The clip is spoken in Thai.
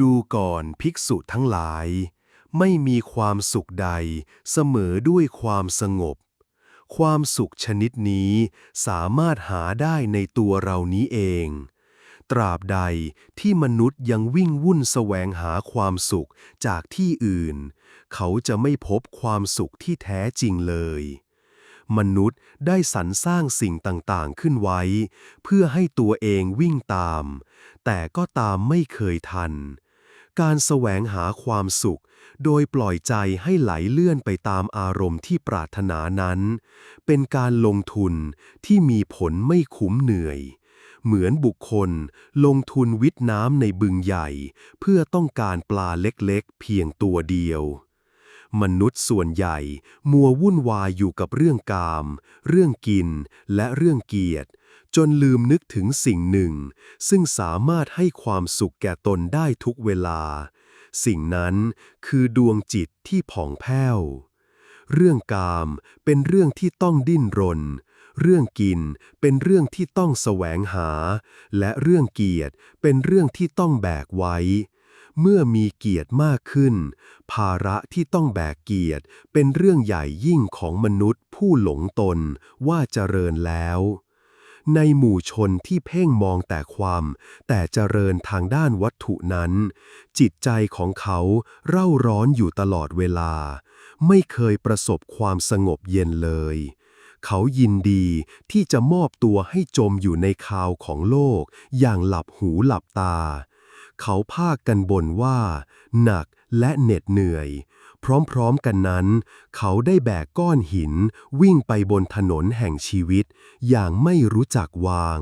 ดูก่อนภิกษุทั้งหลาย ไม่มีความสุขใดเสมอด้วยความสงบ ความสุขชนิดนี้สามารถหาได้ในตัวเรานี้เอง ตราบใดที่มนุษย์ยังวิ่งวุ่นแสวงหาความสุขจากที่อื่น เขาจะไม่พบความสุขที่แท้จริงเลยมนุษย์ได้สรรสร้างสิ่งต่างๆขึ้นไว้ เพื่อให้ตัวเองวิ่งตาม แต่ก็ตามไม่เคยทัน การแสวงหาความสุข โดยปล่อยใจให้ไหลเลื่อนไปตามอารมณ์ที่ปรารถนานั้น เป็นการลงทุนที่มีผลไม่คุ้มเหนื่อย เหมือนบุคคลลงทุนวิทน้ำในบึงใหญ่ เพื่อต้องการปลาเล็กๆ เพียงตัวเดียว มนุษย์ส่วนใหญ่ มัววุ่นวายอยู่กับเรื่องกาม เรื่องกิน และเรื่องเกียรติ จนลืมนึกถึงสิ่งหนึ่ง ซึ่งสามารถให้ความสุขแก่ตนได้ทุกเวลา สิ่งนั้นคือดวงจิตที่ผ่องแผ้ว เรื่องกามเป็นเรื่องที่ต้องดิ้นรน เรื่องกินเป็นเรื่องที่ต้องแสวงหา และเรื่องเกียรติเป็นเรื่องที่ต้องแบกไว้ เมื่อมีเกียรติมากขึ้น ภาระที่ต้องแบกเกียรติเป็นเรื่องใหญ่ยิ่งของมนุษย์ผู้หลงตนว่าเจริญแล้ว ในหมู่ชนที่เพ่งมองแต่ความ แต่เจริญทางด้านวัตถุนั้น จิตใจของเขาเร่าร้อนอยู่ตลอดเวลา ไม่เคยประสบความสงบเย็นเลยเขายินดีที่จะมอบตัวให้จมอยู่ในคาวของโลกอย่างหลับหูหลับตา เขาภาคกันบ่นว่า หนักและเหน็ดเหนื่อย พร้อมๆกันนั้น เขาได้แบกก้อนหินวิ่งไปบนถนนแห่งชีวิต อย่างไม่รู้จักวาง